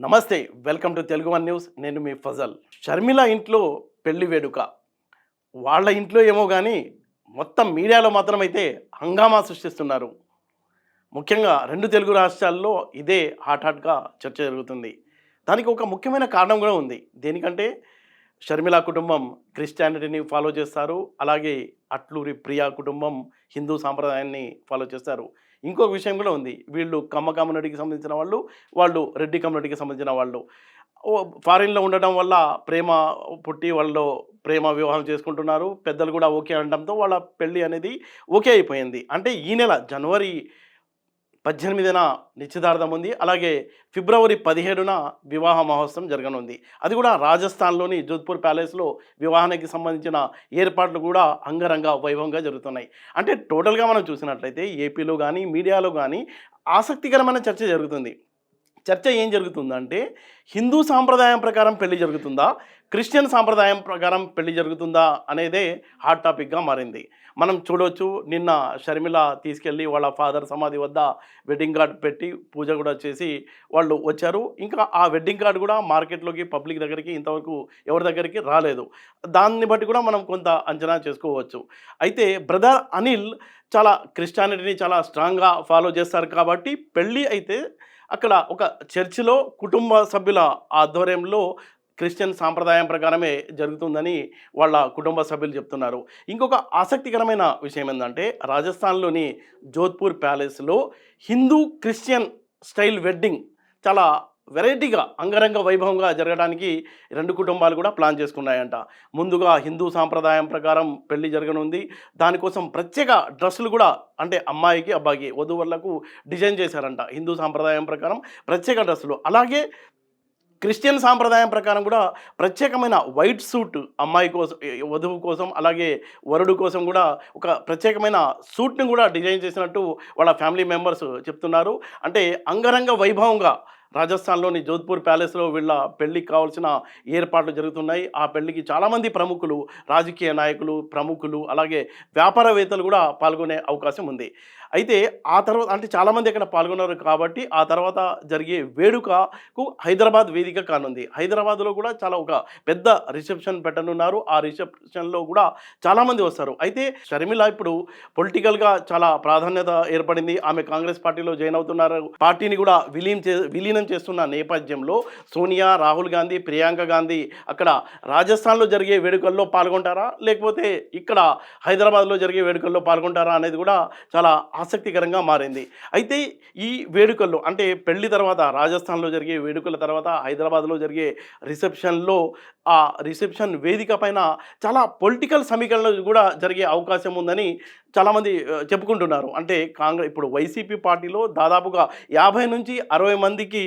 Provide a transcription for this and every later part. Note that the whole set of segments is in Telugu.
నమస్తే welcome to Telugu one news. నేను మీ ఫజల్. షర్మిల ఇంట్లో పెళ్ళి వేడుక. వాళ్ళ ఇంట్లో ఏమో కానీ మొత్తం మీడియాలో మాత్రమైతే హంగామా సృష్టిస్తున్నారు. ముఖ్యంగా రెండు తెలుగు రాష్ట్రాల్లో ఇదే హాట్ హాట్గా చర్చ జరుగుతుంది. దానికి ఒక ముఖ్యమైన కారణం కూడా ఉంది. దేనికంటే షర్మిల కుటుంబం క్రిస్టియానిటీని ఫాలో చేస్తారు. అలాగే అట్లూరి ప్రియా కుటుంబం హిందూ సాంప్రదాయాన్ని ఫాలో చేస్తారు. ఇంకొక విషయం కూడా ఉంది. వీళ్ళు కమ్మ కమ్యూనిటీకి సంబంధించిన వాళ్ళు వాళ్ళు రెడ్డి కమ్యూనిటీకి సంబంధించిన వాళ్ళు. ఫారిన్లో ఉండటం వల్ల ప్రేమ పుట్టి వాళ్ళు ప్రేమ వివాహం చేసుకుంటున్నారు. పెద్దలు కూడా ఓకే అనడంతో వాళ్ళ పెళ్ళి అనేది ఓకే అయిపోయింది. అంటే ఈ నెల జనవరి పద్దెనిమిదిన నిశ్చితార్థం ఉంది. అలాగే ఫిబ్రవరి పదిహేడున వివాహ మహోత్సవం జరగనుంది. అది కూడా రాజస్థాన్లోని జోధ్పూర్ ప్యాలెస్లో వివాహానికి సంబంధించిన ఏర్పాట్లు కూడా అంగరంగ వైభవంగా జరుగుతున్నాయి. అంటే టోటల్గా మనం చూసినట్లయితే ఏపీలో కానీ మీడియాలో కానీ ఆసక్తికరమైన చర్చ జరుగుతుంది. చర్చ ఏం జరుగుతుందంటే హిందూ సాంప్రదాయం ప్రకారం పెళ్ళి జరుగుతుందా? క్రిస్టియన్ సాంప్రదాయం ప్రకారం పెళ్ళి జరుగుతుందా అనేదే హాట్ టాపిక్గా మారింది. మనం చూడవచ్చు నిన్న షర్మిల తీసుకెళ్ళి వాళ్ళ ఫాదర్ సమాధి వద్ద వెడ్డింగ్ కార్డ్ పెట్టి పూజ కూడా చేసి వాళ్ళు వచ్చారు. ఇంకా ఆ వెడ్డింగ్ కార్డు కూడా మార్కెట్లోకి పబ్లిక్ దగ్గరికి ఇంతవరకు ఎవరి దగ్గరికి రాలేదు. దాన్ని బట్టి కూడా మనం కొంత అంచనా చేసుకోవచ్చు. అయితే బ్రదర్ అనిల్ చాలా క్రిస్టియానిటీని చాలా స్ట్రాంగ్గా ఫాలో చేస్తారు కాబట్టి పెళ్ళి అయితే అక్కడ ఒక చర్చిలో కుటుంబ సభ్యుల ఆధ్వర్యంలో క్రిస్టియన్ సాంప్రదాయం ప్రకారమే జరుగుతుందని వాళ్ళ కుటుంబ సభ్యులు చెప్తున్నారు. ఇంకొక ఆసక్తికరమైన విషయం ఏంటంటే రాజస్థాన్లోని జోధ్పూర్ ప్యాలెస్లో హిందూ క్రిస్టియన్ స్టైల్ వెడ్డింగ్ చాలా వెరైటీగా అంగరంగ వైభవంగా జరగడానికి రెండు కుటుంబాలు కూడా ప్లాన్ చేసుకున్నాయంట. ముందుగా హిందూ సాంప్రదాయం ప్రకారం పెళ్ళి జరగనుంది. దానికోసం ప్రత్యేక డ్రెస్సులు కూడా అంటే అమ్మాయికి అబ్బాయికి వధువులకు డిజైన్ చేశారంట. హిందూ సాంప్రదాయం ప్రకారం ప్రత్యేక డ్రెస్సులు. అలాగే క్రిస్టియన్ సాంప్రదాయం ప్రకారం కూడా ప్రత్యేకమైన వైట్ సూట్ అమ్మాయి కోసం వధువు కోసం అలాగే వరుడు కోసం కూడా ఒక ప్రత్యేకమైన సూట్ని కూడా డిజైన్ చేసినట్టు వాళ్ళ ఫ్యామిలీ మెంబర్స్ చెప్తున్నారు. అంటే అంగరంగ వైభవంగా రాజస్థాన్లోని జోధ్పూర్ ప్యాలెస్లో వీళ్ళ పెళ్ళికి కావాల్సిన ఏర్పాట్లు జరుగుతున్నాయి. ఆ పెళ్ళికి చాలామంది ప్రముఖులు రాజకీయ నాయకులు ప్రముఖులు అలాగే వ్యాపారవేత్తలు కూడా పాల్గొనే అవకాశం ఉంది. అయితే ఆ తర్వాత అంటే చాలామంది అక్కడ పాల్గొన్నారు కాబట్టి ఆ తర్వాత జరిగే వేడుకకు హైదరాబాద్ వేదిక కానుంది. హైదరాబాద్లో కూడా చాలా ఒక పెద్ద రిసెప్షన్ పెట్టనున్నారు. ఆ రిసెప్షన్లో కూడా చాలామంది వస్తారు. అయితే షర్మిల ఇప్పుడు పొలిటికల్గా చాలా ప్రాధాన్యత ఏర్పడింది. ఆమె కాంగ్రెస్ పార్టీలో జాయిన్ అవుతున్నారు. పార్టీని కూడా విలీనం చే విలీనం చేస్తున్న నేపథ్యంలో సోనియా రాహుల్ గాంధీ ప్రియాంక గాంధీ అక్కడ రాజస్థాన్లో జరిగే వేడుకల్లో పాల్గొంటారా? లేకపోతే ఇక్కడ హైదరాబాద్లో జరిగే వేడుకల్లో పాల్గొంటారా అనేది కూడా చాలా ఆసక్తికరంగా మారింది. అయితే ఈ వేడుకల్లో అంటే పెళ్ళి తర్వాత రాజస్థాన్లో జరిగే వేడుకల తర్వాత హైదరాబాద్లో జరిగే రిసెప్షన్లో ఆ రిసెప్షన్ వేదిక పైన చాలా పొలిటికల్ సమీకరణలు కూడా జరిగే అవకాశం ఉందని చాలామంది చెప్పుకుంటున్నారు. అంటే కాంగ్రెస్ ఇప్పుడు వైసీపీ పార్టీలో దాదాపుగా యాభై నుంచి అరవై మందికి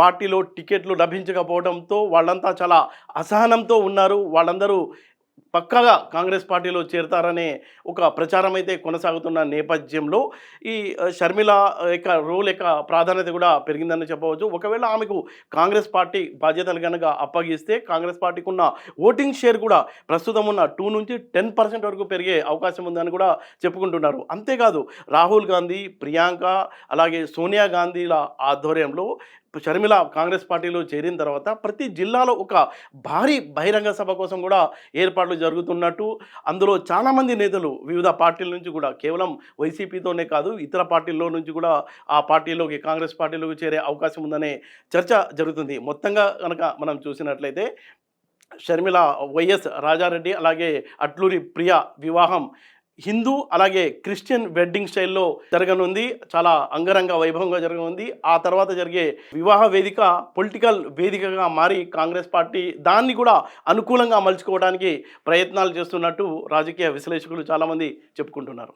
పార్టీలో టికెట్లు లభించకపోవడంతో వాళ్ళంతా చాలా అసహనంతో ఉన్నారు. వాళ్ళందరూ పక్కాగా కాంగ్రెస్ పార్టీలో చేరతారనే ఒక ప్రచారం అయితే కొనసాగుతున్న నేపథ్యంలో ఈ షర్మిల యొక్క రోల్ యొక్క ప్రాధాన్యత కూడా పెరిగిందని చెప్పవచ్చు. ఒకవేళ ఆమెకు కాంగ్రెస్ పార్టీ బాధ్యతలు కనుక అప్పగిస్తే కాంగ్రెస్ పార్టీకి ఉన్న ఓటింగ్ షేర్ కూడా ప్రస్తుతం ఉన్న టూ నుంచి టెన్ పర్సెంట్ వరకు పెరిగే అవకాశం ఉందని కూడా చెప్పుకుంటున్నారు. అంతేకాదు రాహుల్ గాంధీ ప్రియాంక అలాగే సోనియా గాంధీల ఆధ్వర్యంలో షర్మిల కాంగ్రెస్ పార్టీలో చేరిన తర్వాత ప్రతి జిల్లాలో ఒక భారీ బహిరంగ సభ కోసం కూడా ఏర్పాట్లు జరుగుతున్నట్టు అందులో చాలామంది నేతలు వివిధ పార్టీల నుంచి కూడా కేవలం వైసీపీతోనే కాదు ఇతర పార్టీల్లో నుంచి కూడా ఆ పార్టీలోకి కాంగ్రెస్ పార్టీలోకి చేరే అవకాశం ఉందనే చర్చ జరుగుతుంది. మొత్తంగా కనుక మనం చూసినట్లయితే షర్మిల వైఎస్ రాజారెడ్డి అలాగే అట్లూరి ప్రియ వివాహం హిందూ అలాగే క్రిస్టియన్ వెడ్డింగ్ స్టైల్లో జరగనుంది. చాలా అంగరంగ వైభవంగా జరగనుంది. ఆ తర్వాత జరిగే వివాహ వేదిక పొలిటికల్ వేదికగా మారి కాంగ్రెస్ పార్టీ దాన్ని కూడా అనుకూలంగా మలుచుకోవడానికి ప్రయత్నాలు చేస్తున్నట్టు రాజకీయ విశ్లేషకులు చాలామంది చెప్పుకుంటున్నారు.